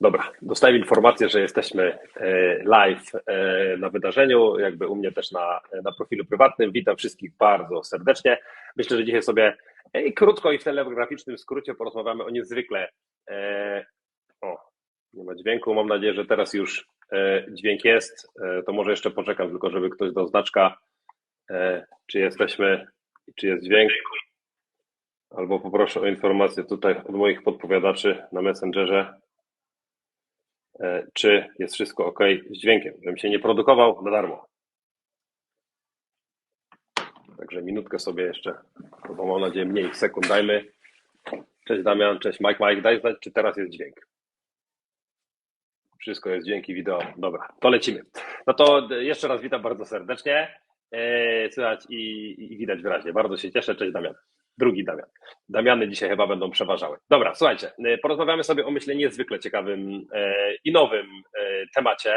Dobra, dostałem informację, że jesteśmy e, live e, na wydarzeniu, jakby u mnie też na, na profilu prywatnym. Witam wszystkich bardzo serdecznie. Myślę, że dzisiaj sobie e, krótko i w telegraficznym skrócie porozmawiamy o niezwykle. O, nie ma dźwięku. Mam nadzieję, że teraz już dźwięk jest. To może jeszcze poczekam, tylko żeby ktoś dał znaczka, czy jesteśmy, czy jest dźwięk. Albo poproszę o informację tutaj od moich podpowiadaczy na Messengerze, czy jest wszystko ok z dźwiękiem, żebym się nie produkował na darmo. Także minutkę sobie jeszcze, bo mam nadzieję mniej sekund dajmy. Cześć Damian, cześć Mike. Mike, daj znać, czy teraz jest dźwięk. Wszystko jest dźwięki wideo. Dobra, to lecimy. No to jeszcze raz witam bardzo serdecznie. E, słychać i, i widać wyraźnie. Bardzo się cieszę. Cześć Damian drugi Damian. Damiany dzisiaj chyba będą przeważały. Dobra, słuchajcie, y, porozmawiamy sobie o myślę niezwykle ciekawym e, i nowym e, temacie,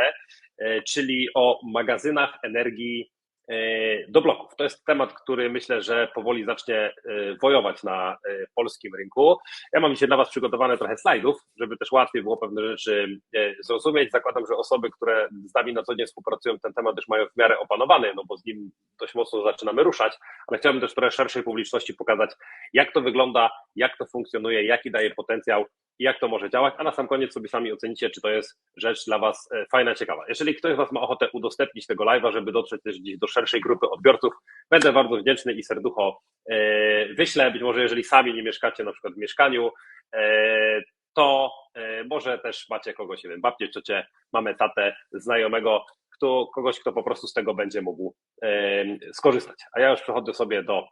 e, czyli o magazynach energii do bloków. To jest temat, który myślę, że powoli zacznie e, wojować na e, polskim rynku. Ja mam dzisiaj dla Was przygotowane trochę slajdów, żeby też łatwiej było pewne rzeczy zrozumieć. Zakładam, że osoby, które z nami na co dzień współpracują, ten temat też mają w miarę opanowany, no bo z nim dość mocno zaczynamy ruszać, ale chciałbym też trochę szerszej publiczności pokazać, jak to wygląda, jak to funkcjonuje, jaki daje potencjał i jak to może działać, a na sam koniec sobie sami ocenicie, czy to jest rzecz dla Was e, fajna, ciekawa. Jeżeli ktoś z Was ma ochotę udostępnić tego live'a, żeby dotrzeć też gdzieś do szerszej grupy odbiorców, będę bardzo wdzięczny i serducho e, wyślę. Być może jeżeli sami nie mieszkacie na przykład w mieszkaniu, e, to może też macie kogoś, nie wiem, babcię, ciocię, mamy tatę, znajomego, kto, kogoś, kto po prostu z tego będzie mógł skorzystać. A ja już przechodzę sobie do,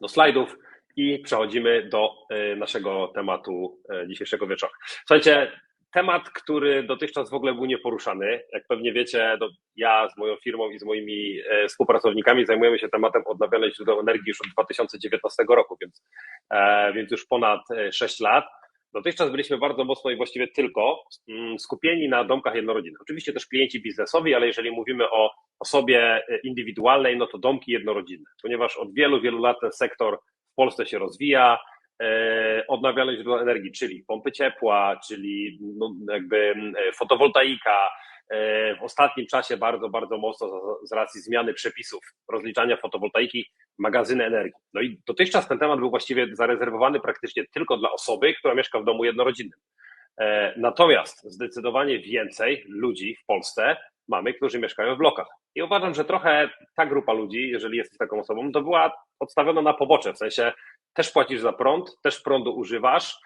do slajdów i przechodzimy do e, naszego tematu e, dzisiejszego wieczoru. Słuchajcie, temat, który dotychczas w ogóle był nieporuszany. Jak pewnie wiecie, ja z moją firmą i z moimi e, współpracownikami zajmujemy się tematem odnawialnych źródeł energii już od 2019 roku, więc, więc już ponad 6 lat. Dotychczas byliśmy bardzo mocno i właściwie tylko mm, skupieni na domkach jednorodzinnych. Oczywiście też klienci biznesowi, ale jeżeli mówimy o osobie indywidualnej, no to domki jednorodzinne, ponieważ od wielu, wielu lat ten sektor w Polsce się rozwija, e, odnawialne źródła energii, czyli pompy ciepła, czyli no jakby e, fotowoltaika. E, w ostatnim czasie bardzo, bardzo mocno z racji zmiany przepisów rozliczania fotowoltaiki, magazyny energii. No i dotychczas ten temat był właściwie zarezerwowany praktycznie tylko dla osoby, która mieszka w domu jednorodzinnym. Natomiast zdecydowanie więcej ludzi w Polsce mamy, którzy mieszkają w blokach. I uważam, że trochę ta grupa ludzi, jeżeli jesteś taką osobą, to była odstawiona na pobocze, w sensie też płacisz za prąd, też prądu używasz,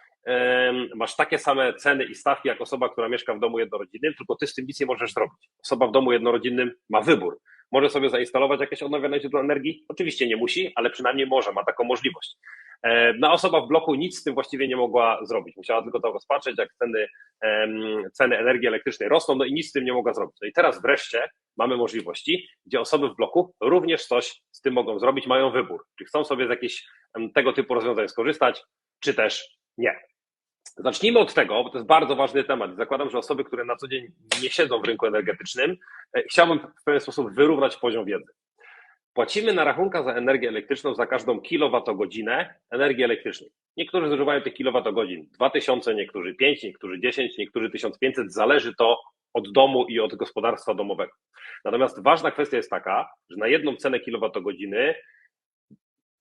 masz takie same ceny i stawki jak osoba, która mieszka w domu jednorodzinnym, tylko ty z tym nic nie możesz zrobić. Osoba w domu jednorodzinnym ma wybór. Może sobie zainstalować jakieś odnawialne źródło energii? Oczywiście nie musi, ale przynajmniej może, ma taką możliwość. Na osoba w bloku nic z tym właściwie nie mogła zrobić. Musiała tylko to rozpatrzeć, jak ceny, ceny energii elektrycznej rosną, no i nic z tym nie mogła zrobić. No i teraz wreszcie mamy możliwości, gdzie osoby w bloku również coś z tym mogą zrobić, mają wybór. Czy chcą sobie z jakichś tego typu rozwiązań skorzystać, czy też nie. Zacznijmy od tego, bo to jest bardzo ważny temat. Zakładam, że osoby, które na co dzień nie siedzą w rynku energetycznym, e, chciałbym w pewien sposób wyrównać poziom wiedzy. Płacimy na rachunkach za energię elektryczną za każdą kilowatogodzinę energii elektrycznej. Niektórzy zużywają tych kilowatogodzin 2000, niektórzy 5, niektórzy 10, niektórzy 1500, zależy to od domu i od gospodarstwa domowego. Natomiast ważna kwestia jest taka, że na jedną cenę kilowatogodziny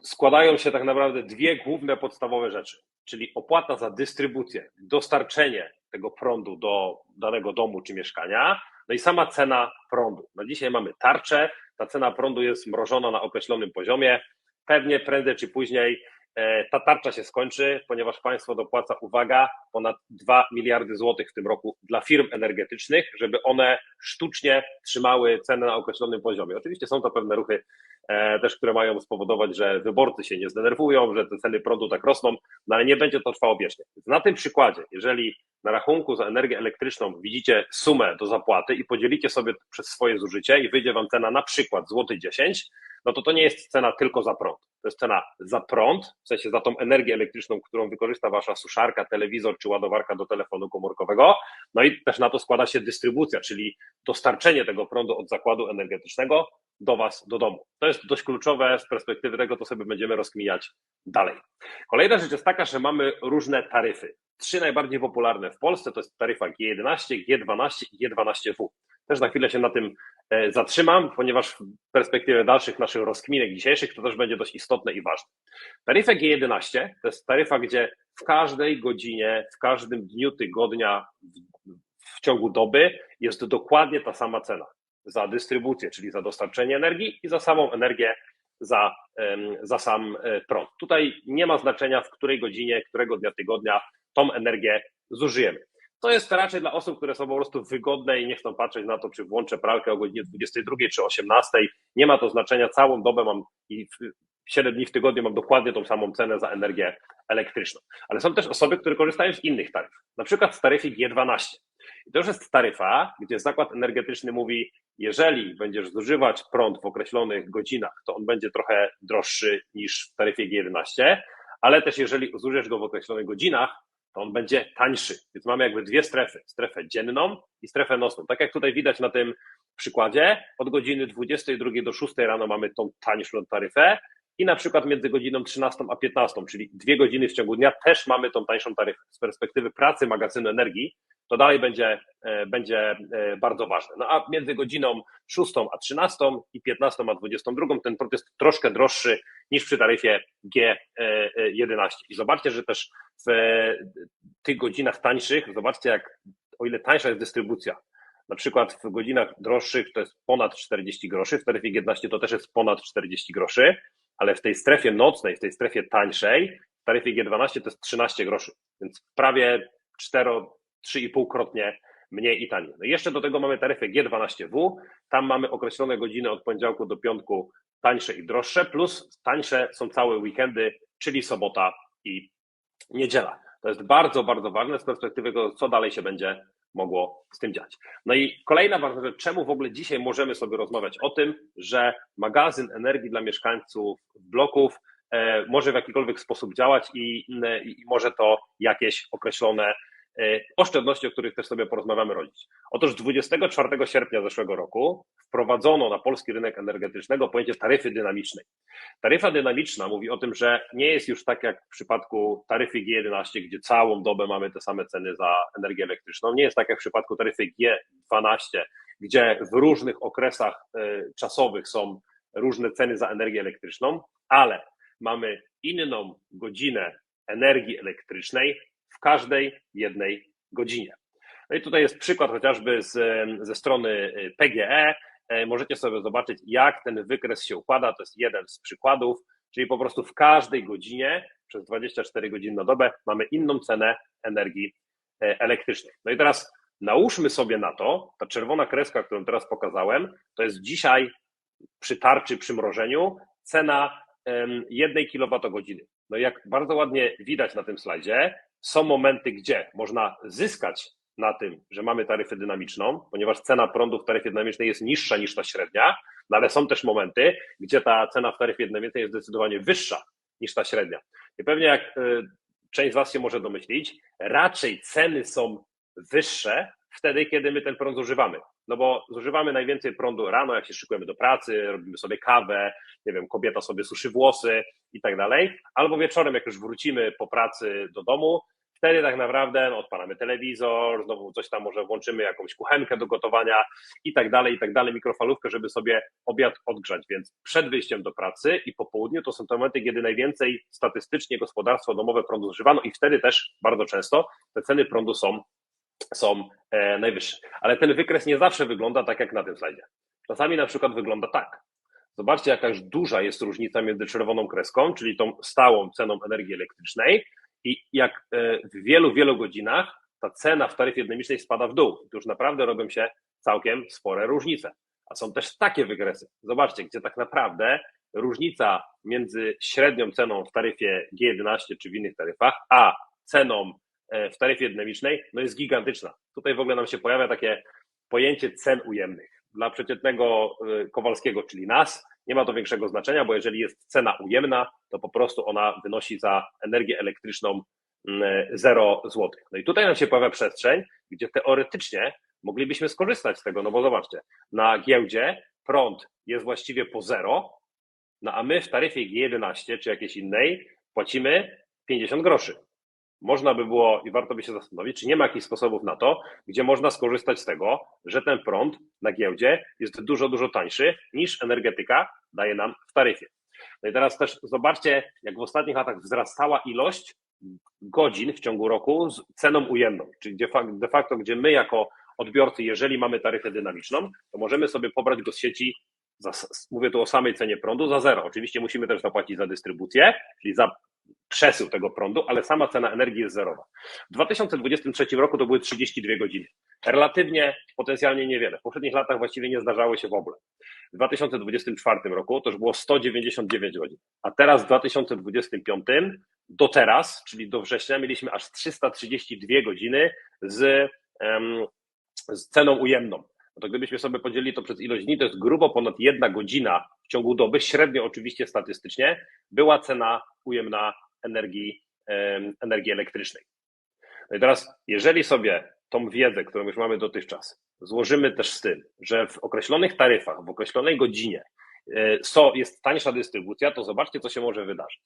składają się tak naprawdę dwie główne podstawowe rzeczy, czyli opłata za dystrybucję, dostarczenie tego prądu do danego domu czy mieszkania, no i sama cena prądu. No dzisiaj mamy tarczę, ta cena prądu jest mrożona na określonym poziomie. Pewnie prędzej czy później e, ta tarcza się skończy, ponieważ państwo dopłaca, uwaga, ponad 2 miliardy złotych w tym roku dla firm energetycznych, żeby one sztucznie trzymały cenę na określonym poziomie. Oczywiście są to pewne ruchy e, też, które mają spowodować, że wyborcy się nie zdenerwują, że te ceny prądu tak rosną, no ale nie będzie to trwało wiecznie. Na tym przykładzie, jeżeli na rachunku za energię elektryczną widzicie sumę do zapłaty i podzielicie sobie przez swoje zużycie i wyjdzie wam cena na przykład złoty 10, no to to nie jest cena tylko za prąd. To jest cena za prąd, w sensie za tą energię elektryczną, którą wykorzysta wasza suszarka, telewizor czy ładowarka do telefonu komórkowego. No i też na to składa się dystrybucja, czyli dostarczenie tego prądu od zakładu energetycznego do was, do domu. To jest dość kluczowe z perspektywy tego, to sobie będziemy rozkminiać dalej. Kolejna rzecz jest taka, że mamy różne taryfy. trzy najbardziej popularne w Polsce, to jest taryfa G11, G12 i G12W. Też na chwilę się na tym e, zatrzymam, ponieważ w perspektywie dalszych naszych rozkminek dzisiejszych to też będzie dość istotne i ważne. Taryfa G11 to jest taryfa, gdzie w każdej godzinie, w każdym dniu tygodnia, w ciągu doby jest dokładnie ta sama cena za dystrybucję, czyli za dostarczenie energii i za samą energię, za, za sam e, prąd. Tutaj nie ma znaczenia, w której godzinie, którego dnia tygodnia tą energię zużyjemy. To jest raczej dla osób, które są po prostu wygodne i nie chcą patrzeć na to, czy włączę pralkę o godzinie 22 czy 18. Nie ma to znaczenia, całą dobę mam i 7 dni w tygodniu mam dokładnie tą samą cenę za energię elektryczną. Ale są też osoby, które korzystają z innych taryf, na przykład z taryfy G12. I to już jest taryfa, gdzie zakład energetyczny mówi, jeżeli będziesz zużywać prąd w określonych godzinach, to on będzie trochę droższy niż w taryfie G11, ale też jeżeli zużyjesz go w określonych godzinach, to on będzie tańszy. Więc mamy jakby dwie strefy, strefę dzienną i strefę nocną. Tak jak tutaj widać na tym przykładzie, od godziny 22 do 6 rano mamy tą tańszą taryfę i na przykład między godziną 13 a 15, czyli dwie godziny w ciągu dnia też mamy tą tańszą taryfę. Z perspektywy pracy magazynu energii to dalej będzie, e, będzie e, bardzo ważne. No a między godziną 6 a 13 i 15 a 22 ten prąd jest troszkę droższy niż przy taryfie G11. I zobaczcie, że też w tych godzinach tańszych, zobaczcie jak, o ile tańsza jest dystrybucja, na przykład w godzinach droższych to jest ponad 40 groszy, w taryfie G11 to też jest ponad 40 groszy, ale w tej strefie nocnej, w tej strefie tańszej, w taryfie G12 to jest 13 groszy, więc prawie 4, 3,5 krotnie mniej i taniej. No jeszcze do tego mamy taryfę G12W, tam mamy określone godziny od poniedziałku do piątku tańsze i droższe, plus tańsze są całe weekendy, czyli sobota i niedziela. To jest bardzo, bardzo ważne z perspektywy tego, co dalej się będzie mogło z tym dziać. No i kolejna ważna rzecz, czemu w ogóle dzisiaj możemy sobie rozmawiać o tym, że magazyn energii dla mieszkańców bloków e, może w jakikolwiek sposób działać i, i może to jakieś określone oszczędności, o których też sobie porozmawiamy rodzić. Otóż 24 sierpnia zeszłego roku wprowadzono na polski rynek energetycznego pojęcie taryfy dynamicznej. Taryfa dynamiczna mówi o tym, że nie jest już tak jak w przypadku taryfy G11, gdzie całą dobę mamy te same ceny za energię elektryczną. Nie jest tak jak w przypadku taryfy G12, gdzie w różnych okresach e, czasowych są różne ceny za energię elektryczną, ale mamy inną godzinę energii elektrycznej w każdej jednej godzinie. No i tutaj jest przykład chociażby z, ze strony y, PGE. E, możecie sobie zobaczyć, jak ten wykres się układa. To jest jeden z przykładów, czyli po prostu w każdej godzinie przez 24 godziny na dobę mamy inną cenę energii e, elektrycznej. No i teraz nałóżmy sobie na to, ta czerwona kreska, którą teraz pokazałem, to jest dzisiaj przy tarczy, przy mrożeniu cena jednej kilowatogodziny. No jak bardzo ładnie widać na tym slajdzie, są momenty, gdzie można zyskać na tym, że mamy taryfę dynamiczną, ponieważ cena prądu w taryfie dynamicznej jest niższa niż ta średnia, no ale są też momenty, gdzie ta cena w taryfie dynamicznej jest zdecydowanie wyższa niż ta średnia. I pewnie jak y, część z Was się może domyślić, raczej ceny są wyższe wtedy, kiedy my ten prąd zużywamy. No bo zużywamy najwięcej prądu rano, jak się szykujemy do pracy, robimy sobie kawę, nie wiem, kobieta sobie suszy włosy i tak dalej, albo wieczorem, jak już wrócimy po pracy do domu, wtedy tak naprawdę no, odpalamy telewizor, znowu coś tam może włączymy, jakąś kuchenkę do gotowania i tak dalej, i tak dalej, mikrofalówkę, żeby sobie obiad odgrzać. Więc przed wyjściem do pracy i po południu to są te momenty, kiedy najwięcej statystycznie gospodarstwo domowe prądu zużywano i wtedy też bardzo często te ceny prądu są są e, najwyższe. Ale ten wykres nie zawsze wygląda tak jak na tym slajdzie. Czasami na przykład wygląda tak. Zobaczcie, jaka już duża jest różnica między czerwoną kreską, czyli tą stałą ceną energii elektrycznej, i jak e, w wielu, wielu godzinach ta cena w taryfie dynamicznej spada w dół. Tu już naprawdę robią się całkiem spore różnice. A są też takie wykresy. Zobaczcie, gdzie tak naprawdę różnica między średnią ceną w taryfie G11 czy w innych taryfach, a ceną w taryfie dynamicznej, no jest gigantyczna. Tutaj w ogóle nam się pojawia takie pojęcie cen ujemnych. Dla przeciętnego e, Kowalskiego, czyli nas, nie ma to większego znaczenia, bo jeżeli jest cena ujemna, to po prostu ona wynosi za energię elektryczną 0 mm, zł. No i tutaj nam się pojawia przestrzeń, gdzie teoretycznie moglibyśmy skorzystać z tego, no bo zobaczcie, na giełdzie prąd jest właściwie po zero, no a my w taryfie G11 czy jakiejś innej płacimy 50 groszy. Można by było i warto by się zastanowić, czy nie ma jakichś sposobów na to, gdzie można skorzystać z tego, że ten prąd na giełdzie jest dużo, dużo tańszy niż energetyka daje nam w taryfie. No i teraz też zobaczcie, jak w ostatnich latach wzrastała ilość godzin w ciągu roku z ceną ujemną, czyli de facto, gdzie my jako odbiorcy, jeżeli mamy taryfę dynamiczną, to możemy sobie pobrać go z sieci, za, mówię tu o samej cenie prądu, za zero. Oczywiście musimy też zapłacić za dystrybucję, czyli za przesył tego prądu, ale sama cena energii jest zerowa. W 2023 roku to były 32 godziny. Relatywnie, potencjalnie niewiele. W poprzednich latach właściwie nie zdarzały się w ogóle. W 2024 roku to już było 199 godzin, a teraz w 2025 do teraz, czyli do września, mieliśmy aż 332 godziny z, z ceną ujemną. No to gdybyśmy sobie podzielili to przez ilość dni, to jest grubo ponad jedna godzina w ciągu doby, średnio oczywiście statystycznie, była cena ujemna energii, energii elektrycznej. No i teraz, jeżeli sobie tą wiedzę, którą już mamy dotychczas, złożymy też z tym, że w określonych taryfach, w określonej godzinie so, jest tańsza dystrybucja, to zobaczcie, co się może wydarzyć.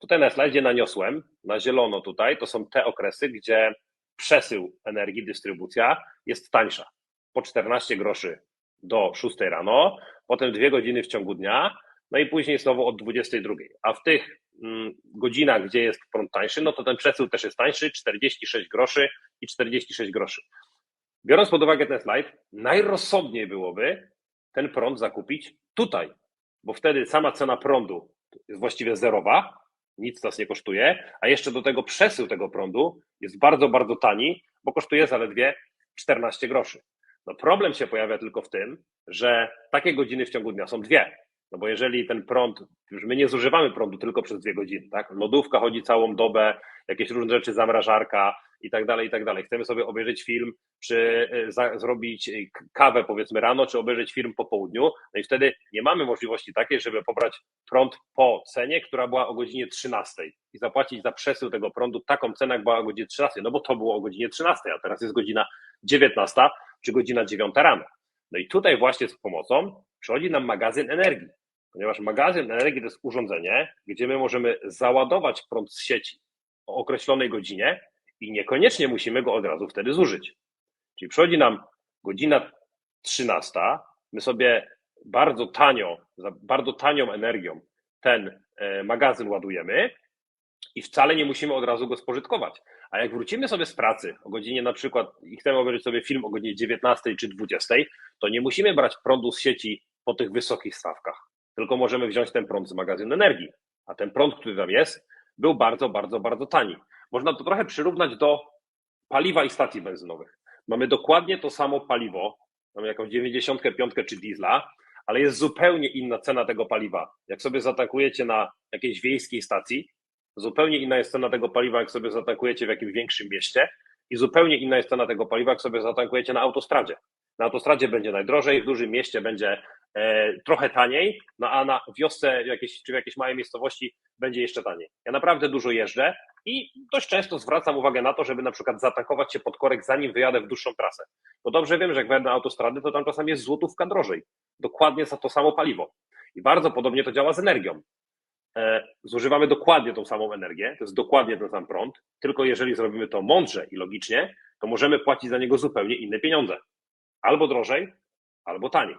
Tutaj na slajdzie naniosłem, na zielono tutaj, to są te okresy, gdzie przesył energii, dystrybucja jest tańsza. Po 14 groszy do 6 rano, potem dwie godziny w ciągu dnia, no i później znowu od 22. A w tych mm, godzinach, gdzie jest prąd tańszy, no to ten przesył też jest tańszy, 46 groszy i 46 groszy. Biorąc pod uwagę ten slajd, najrozsądniej byłoby ten prąd zakupić tutaj, bo wtedy sama cena prądu jest właściwie zerowa, nic nas nie kosztuje, a jeszcze do tego przesył tego prądu jest bardzo, bardzo tani, bo kosztuje zaledwie 14 groszy. No problem się pojawia tylko w tym, że takie godziny w ciągu dnia są dwie. No bo jeżeli ten prąd, już my nie zużywamy prądu tylko przez dwie godziny, tak? Lodówka chodzi całą dobę, jakieś różne rzeczy, zamrażarka i tak dalej, i tak dalej. Chcemy sobie obejrzeć film, czy y, za, zrobić y, kawę powiedzmy rano, czy obejrzeć film po południu, no i wtedy nie mamy możliwości takiej, żeby pobrać prąd po cenie, która była o godzinie 13 i zapłacić za przesył tego prądu taką cenę, jak była o godzinie 13, no bo to było o godzinie 13, a teraz jest godzina 19 czy godzina 9 rano. No i tutaj właśnie z pomocą przychodzi nam magazyn energii, ponieważ magazyn energii to jest urządzenie, gdzie my możemy załadować prąd z sieci o określonej godzinie i niekoniecznie musimy go od razu wtedy zużyć. Czyli przychodzi nam godzina 13, my sobie bardzo tanio, za bardzo tanią energią ten e, magazyn ładujemy i wcale nie musimy od razu go spożytkować. A jak wrócimy sobie z pracy o godzinie na przykład i chcemy obejrzeć sobie film o godzinie 19 czy 20, to nie musimy brać prądu z sieci po tych wysokich stawkach, tylko możemy wziąć ten prąd z magazynu energii. A ten prąd, który tam jest, był bardzo, bardzo, bardzo tani. Można to trochę przyrównać do paliwa i stacji benzynowych. Mamy dokładnie to samo paliwo, mamy jakąś 95 czy diesla, ale jest zupełnie inna cena tego paliwa. Jak sobie zatankujecie na jakiejś wiejskiej stacji, zupełnie inna jest cena tego paliwa, jak sobie zatankujecie w jakimś większym mieście i zupełnie inna jest cena tego paliwa, jak sobie zatankujecie na autostradzie. Na autostradzie będzie najdrożej, w dużym mieście będzie e, trochę taniej, no a na wiosce jakieś, czy w jakiejś małej miejscowości będzie jeszcze taniej. Ja naprawdę dużo jeżdżę i dość często zwracam uwagę na to, żeby na przykład zatankować się pod korek, zanim wyjadę w dłuższą trasę. Bo dobrze wiem, że jak wjadę na autostrady, to tam czasami jest złotówka drożej. Dokładnie za to samo paliwo. I bardzo podobnie to działa z energią. E, zużywamy dokładnie tą samą energię, to jest dokładnie ten sam prąd, tylko jeżeli zrobimy to mądrze i logicznie, to możemy płacić za niego zupełnie inne pieniądze. Albo drożej, albo taniej.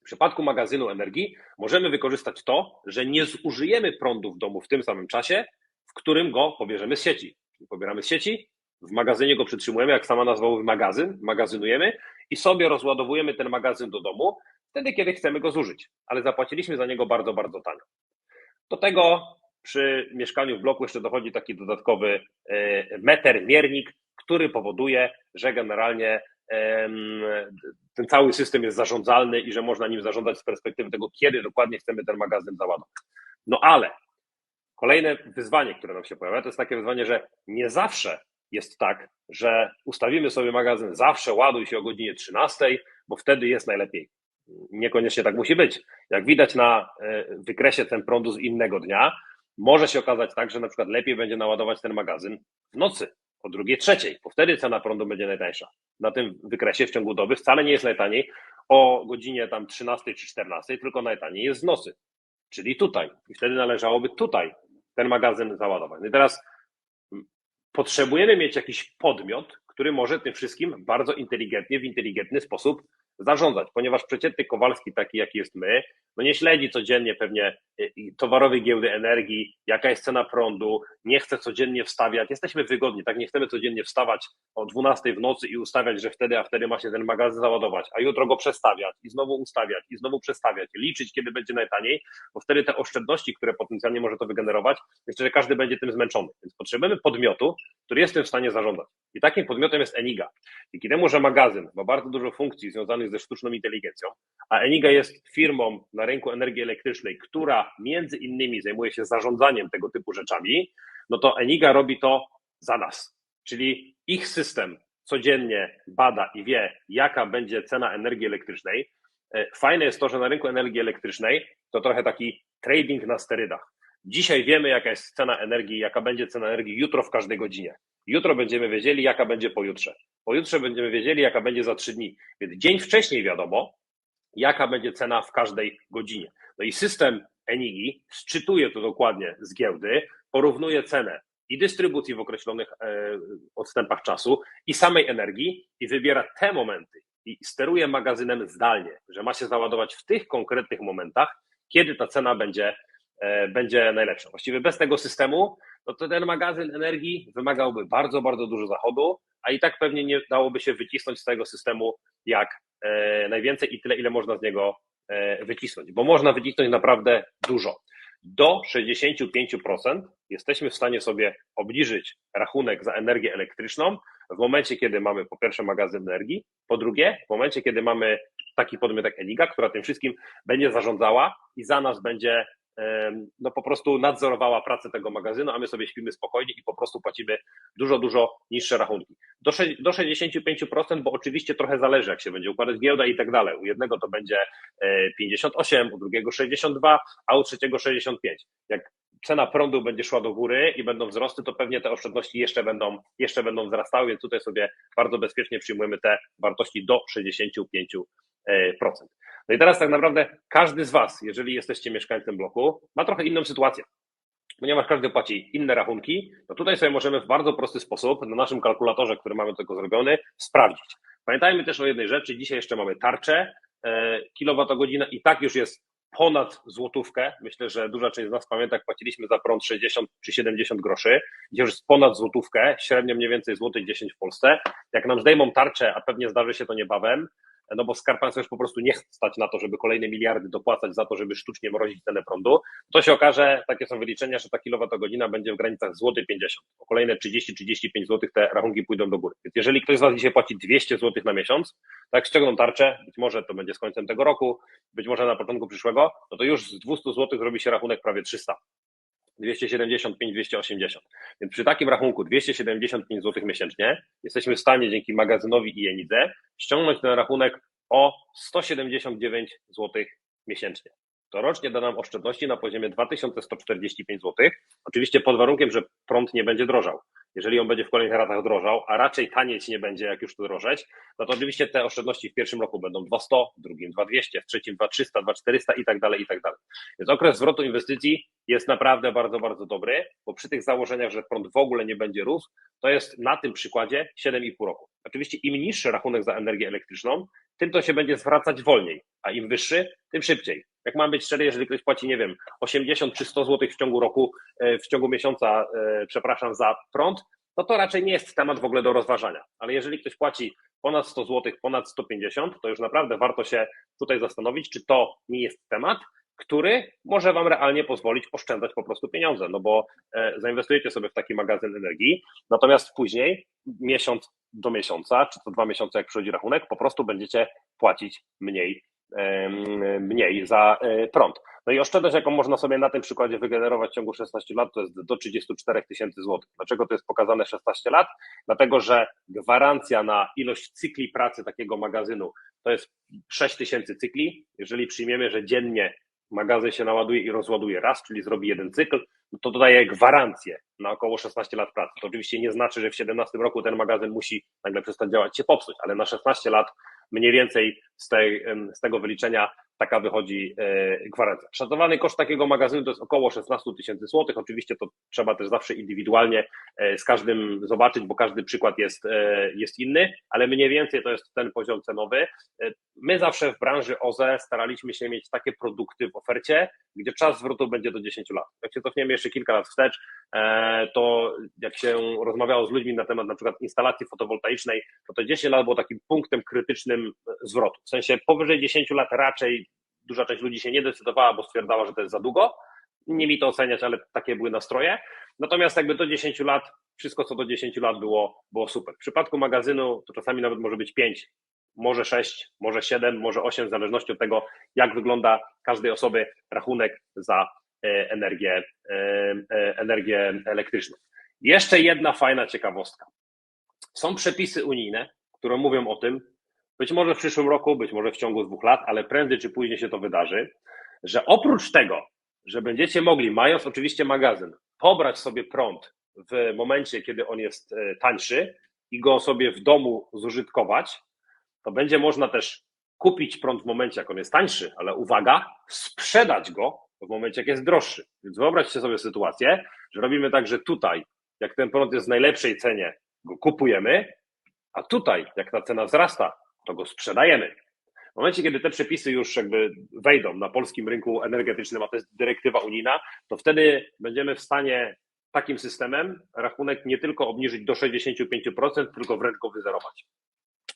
W przypadku magazynu energii możemy wykorzystać to, że nie zużyjemy prądu w domu w tym samym czasie, w którym go pobierzemy z sieci. Pobieramy z sieci, w magazynie go przytrzymujemy, jak sama nazwa mówi, magazyn, magazynujemy i sobie rozładowujemy ten magazyn do domu wtedy, kiedy chcemy go zużyć, ale zapłaciliśmy za niego bardzo, bardzo tanio. Do tego przy mieszkaniu w bloku jeszcze dochodzi taki dodatkowy e, meter, miernik, który powoduje, że generalnie ten cały system jest zarządzalny i że można nim zarządzać z perspektywy tego, kiedy dokładnie chcemy ten magazyn załadować. No ale kolejne wyzwanie, które nam się pojawia, to jest takie wyzwanie, że nie zawsze jest tak, że ustawimy sobie magazyn zawsze ładuj się o godzinie 13, bo wtedy jest najlepiej. Niekoniecznie tak musi być. Jak widać na e, wykresie ten prądu z innego dnia, może się okazać tak, że na przykład lepiej będzie naładować ten magazyn w nocy, o drugiej, trzeciej, bo wtedy cena prądu będzie najtańsza. Na tym wykresie w ciągu doby wcale nie jest najtaniej o godzinie tam 13 czy 14, tylko najtaniej jest w nocy, czyli tutaj. I wtedy należałoby tutaj ten magazyn załadować. No i teraz potrzebujemy mieć jakiś podmiot, który może tym wszystkim bardzo inteligentnie, w inteligentny sposób zarządzać, ponieważ przeciętny Kowalski, taki jaki jest my, no nie śledzi codziennie pewnie y, towarowej giełdy energii, jaka jest cena prądu, nie chce codziennie wstawiać, jesteśmy wygodni, tak nie chcemy codziennie wstawać o 12 w nocy i ustawiać, że wtedy, a wtedy ma się ten magazyn załadować, a jutro go przestawiać i znowu ustawiać i znowu przestawiać, liczyć, kiedy będzie najtaniej, bo wtedy te oszczędności, które potencjalnie może to wygenerować, myślę, że każdy będzie tym zmęczony. Więc potrzebujemy podmiotu, który jest tym w stanie zarządzać. I takim podmiotem jest Eniga. Dzięki temu, że magazyn ma bardzo dużo funkcji związanych ze sztuczną inteligencją, a Eniga jest firmą na rynku energii elektrycznej, która między innymi zajmuje się zarządzaniem tego typu rzeczami, no to Eniga robi to za nas. Czyli ich system codziennie bada i wie, jaka będzie cena energii elektrycznej. E, fajne jest to, że na rynku energii elektrycznej to trochę taki trading na sterydach. Dzisiaj wiemy, jaka jest cena energii, jaka będzie cena energii jutro w każdej godzinie. Jutro będziemy wiedzieli, jaka będzie pojutrze. Pojutrze będziemy wiedzieli, jaka będzie za trzy dni. Więc dzień wcześniej wiadomo, jaka będzie cena w każdej godzinie. No i system Enigi sczytuje to dokładnie z giełdy, porównuje cenę i dystrybucji w określonych e, odstępach czasu i samej energii i wybiera te momenty i steruje magazynem zdalnie, że ma się załadować w tych konkretnych momentach, kiedy ta cena będzie, e, będzie najlepsza. Właściwie bez tego systemu, no to ten magazyn energii wymagałby bardzo, bardzo dużo zachodu, a i tak pewnie nie dałoby się wycisnąć z tego systemu jak e, najwięcej i tyle, ile można z niego e, wycisnąć, bo można wycisnąć naprawdę dużo. Do 65% jesteśmy w stanie sobie obniżyć rachunek za energię elektryczną w momencie, kiedy mamy po pierwsze magazyn energii, po drugie w momencie, kiedy mamy taki podmiot jak Eliga, która tym wszystkim będzie zarządzała i za nas będzie no po prostu nadzorowała pracę tego magazynu, a my sobie śpimy spokojnie i po prostu płacimy dużo, dużo niższe rachunki. Do, do 65%, bo oczywiście trochę zależy, jak się będzie układać giełda i tak dalej. U jednego to będzie 58, e, u drugiego 62, a u trzeciego 65. Jak cena prądu będzie szła do góry i będą wzrosty, to pewnie te oszczędności jeszcze będą, jeszcze będą wzrastały, więc tutaj sobie bardzo bezpiecznie przyjmujemy te wartości do 65%. No i teraz tak naprawdę każdy z Was, jeżeli jesteście mieszkańcem bloku, ma trochę inną sytuację. Ponieważ każdy płaci inne rachunki, to tutaj sobie możemy w bardzo prosty sposób na naszym kalkulatorze, który mamy tego zrobiony, sprawdzić. Pamiętajmy też o jednej rzeczy, dzisiaj jeszcze mamy tarczę, e, kilowatogodzina i tak już jest ponad złotówkę. Myślę, że duża część z nas pamięta, jak płaciliśmy za prąd 60 czy 70 groszy, gdzie już jest ponad złotówkę, średnio mniej więcej złotych 10 w Polsce. Jak nam zdejmą tarczę, a pewnie zdarzy się to niebawem, no bo Skarb Państwa już po prostu nie chce stać na to, żeby kolejne miliardy dopłacać za to, żeby sztucznie mrozić cenę prądu, to się okaże, takie są wyliczenia, że ta kilowatogodzina będzie w granicach złoty 50. O kolejne 30-35 zł te rachunki pójdą do góry. Więc jeżeli ktoś z Was dzisiaj płaci 200 zł na miesiąc, tak ściągną tarczę, być może to będzie z końcem tego roku, być może na początku przyszłego, no to już z 200 zł robi się rachunek prawie 300. 275, 280. Więc przy takim rachunku 275 zł miesięcznie jesteśmy w stanie dzięki magazynowi i Enidze ściągnąć ten rachunek o 179 zł miesięcznie. To rocznie da nam oszczędności na poziomie 2145 zł. Oczywiście pod warunkiem, że prąd nie będzie drożał jeżeli on będzie w kolejnych latach drożał, a raczej tanieć nie będzie, jak już to drożeć, no to oczywiście te oszczędności w pierwszym roku będą 200, w drugim 2200, w trzecim 2300, 2400 i tak dalej, i tak dalej. Więc okres zwrotu inwestycji jest naprawdę bardzo, bardzo dobry, bo przy tych założeniach, że prąd w ogóle nie będzie rósł, to jest na tym przykładzie 7,5 roku. Oczywiście im niższy rachunek za energię elektryczną, tym to się będzie zwracać wolniej, a im wyższy, tym szybciej. Jak mam być szczery, jeżeli ktoś płaci, nie wiem, 80 czy 100 zł w ciągu roku, e, w ciągu miesiąca, e, przepraszam, za prąd, to to raczej nie jest temat w ogóle do rozważania. Ale jeżeli ktoś płaci ponad 100 zł, ponad 150, to już naprawdę warto się tutaj zastanowić, czy to nie jest temat, który może Wam realnie pozwolić oszczędzać po prostu pieniądze, no bo e, zainwestujecie sobie w taki magazyn energii, natomiast później, miesiąc do miesiąca, czy to dwa miesiące, jak przychodzi rachunek, po prostu będziecie płacić mniej mniej za e, prąd. No i oszczędność, jaką można sobie na tym przykładzie wygenerować w ciągu 16 lat, to jest do 34 tysięcy złotych. Dlaczego to jest pokazane 16 lat? Dlatego, że gwarancja na ilość cykli pracy takiego magazynu to jest 6 tysięcy cykli. Jeżeli przyjmiemy, że dziennie magazyn się naładuje i rozładuje raz, czyli zrobi jeden cykl, no to dodaje gwarancję na około 16 lat pracy. To oczywiście nie znaczy, że w 17 roku ten magazyn musi nagle przestać działać, się popsuć, ale na 16 lat mniej więcej z, tej, z tego wyliczenia taka wychodzi e, gwarancja. Szacowany koszt takiego magazynu to jest około 16 tysięcy złotych. Oczywiście to trzeba też zawsze indywidualnie e, z każdym zobaczyć, bo każdy przykład jest, e, jest inny, ale mniej więcej to jest ten poziom cenowy. My zawsze w branży OZE staraliśmy się mieć takie produkty w ofercie, gdzie czas zwrotu będzie do 10 lat. Jak się cofniemy jeszcze kilka lat wstecz, to jak się rozmawiało z ludźmi na temat na przykład instalacji fotowoltaicznej, to te 10 lat było takim punktem krytycznym zwrotu. W sensie powyżej 10 lat raczej duża część ludzi się nie decydowała, bo stwierdzała, że to jest za długo. Nie mi to oceniać, ale takie były nastroje. Natomiast jakby do 10 lat, wszystko co do 10 lat było, było super. W przypadku magazynu to czasami nawet może być 5, może 6, może 7, może 8, w zależności od tego, jak wygląda każdej osoby rachunek za e, energię, e, e, energię elektryczną. Jeszcze jedna fajna ciekawostka. Są przepisy unijne, które mówią o tym, być może w przyszłym roku, być może w ciągu dwóch lat, ale prędzej czy później się to wydarzy, że oprócz tego, że będziecie mogli, mając oczywiście magazyn, pobrać sobie prąd w momencie, kiedy on jest e, tańszy i go sobie w domu zużytkować, to będzie można też kupić prąd w momencie, jak on jest tańszy, ale uwaga, sprzedać go w momencie, jak jest droższy. Więc wyobraźcie sobie sytuację, że robimy tak, że tutaj, jak ten prąd jest w najlepszej cenie, go kupujemy, a tutaj, jak ta cena wzrasta, to go sprzedajemy. W momencie, kiedy te przepisy już jakby wejdą na polskim rynku energetycznym, a to jest dyrektywa unijna, to wtedy będziemy w stanie takim systemem rachunek nie tylko obniżyć do 65%, tylko wręcz go wyzerować.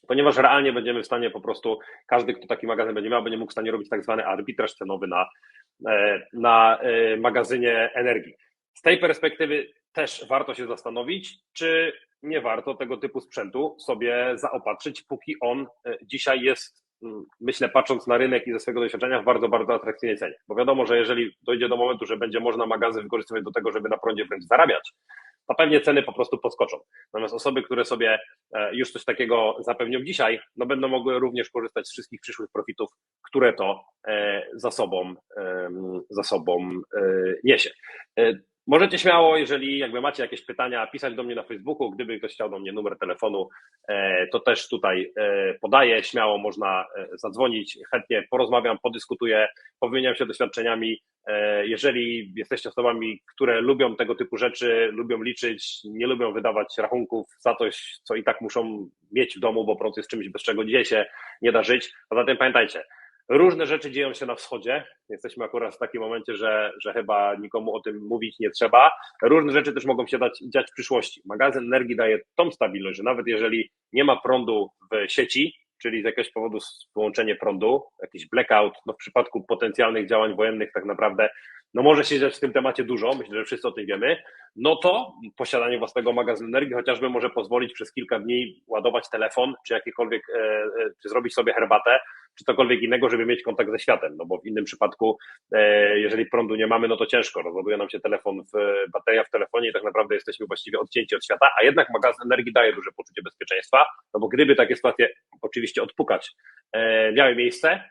Ponieważ realnie będziemy w stanie po prostu, każdy, kto taki magazyn będzie miał, będzie mógł w stanie robić tak zwany arbitraż cenowy na, e, na e, magazynie energii. Z tej perspektywy też warto się zastanowić, czy nie warto tego typu sprzętu sobie zaopatrzyć, póki on e, dzisiaj jest, mm, myślę, patrząc na rynek i ze swojego doświadczenia, w bardzo, bardzo atrakcyjnej cenie. Bo wiadomo, że jeżeli dojdzie do momentu, że będzie można magazyn wykorzystywać do tego, żeby na prądzie wręcz zarabiać, to pewnie ceny po prostu podskoczą. Natomiast osoby, które sobie e, już coś takiego zapewnią dzisiaj, no będą mogły również korzystać z wszystkich przyszłych profitów, które to e, za sobą, za sobą niesie. Możecie śmiało, jeżeli jakby macie jakieś pytania, pisać do mnie na Facebooku. Gdyby ktoś chciał do mnie numer telefonu, e, to też tutaj e, podaję. Śmiało można e, zadzwonić, chętnie porozmawiam, podyskutuję, powymieniam się doświadczeniami. Jeżeli jesteście osobami, które lubią tego typu rzeczy, lubią liczyć, nie lubią wydawać rachunków za coś, co i tak muszą mieć w domu, bo prąd jest czymś, bez czego dzisiaj się nie da żyć. A zatem pamiętajcie, Różne rzeczy dzieją się na wschodzie. Jesteśmy akurat w takim momencie, że, że chyba nikomu o tym mówić nie trzeba. Różne rzeczy też mogą się dać, dziać w przyszłości. Magazyn energii daje tą stabilność, że nawet jeżeli nie ma prądu w sieci, czyli z jakiegoś powodu wyłączenie prądu, jakiś blackout, no w przypadku potencjalnych działań wojennych tak naprawdę no może się dziać w tym temacie dużo, myślę, że wszyscy o tym wiemy, no to posiadanie własnego magazynu energii chociażby może pozwolić przez kilka dni ładować telefon, czy jakiekolwiek, e, e, czy zrobić sobie herbatę, czy cokolwiek innego, żeby mieć kontakt ze światem, no bo w innym przypadku, e, jeżeli prądu nie mamy, no to ciężko, rozładuje nam się telefon, w, bateria w telefonie i tak naprawdę jesteśmy właściwie odcięci od świata, a jednak magazyn energii daje duże poczucie bezpieczeństwa, no bo gdyby takie sytuacje oczywiście odpukać miały miejsce,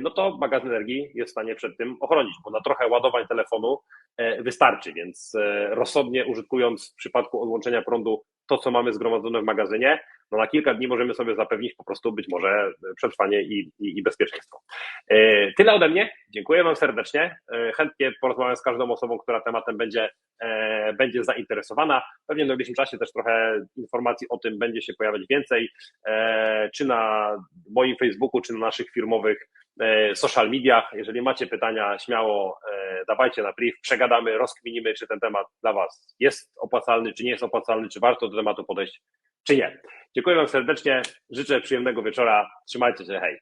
no to magazyn energii jest w stanie przed tym ochronić, bo na trochę ładowań telefonu e, wystarczy, więc e, rozsądnie użytkując w przypadku odłączenia prądu to, co mamy zgromadzone w magazynie, no na kilka dni możemy sobie zapewnić po prostu być może przetrwanie i, i, i bezpieczeństwo. E, tyle ode mnie. Dziękuję Wam serdecznie. E, chętnie porozmawiam z każdą osobą, która tematem będzie, e, będzie zainteresowana. Pewnie w najbliższym czasie też trochę informacji o tym będzie się pojawiać więcej, czy na moim Facebooku, czy na naszych firmowych social mediach. Jeżeli macie pytania, śmiało dawajcie na brief, przegadamy, rozkminimy, czy ten temat dla Was jest opłacalny, czy nie jest opłacalny, czy warto do tematu podejść, czy nie. Dziękuję Wam serdecznie, życzę przyjemnego wieczora, trzymajcie się, hej.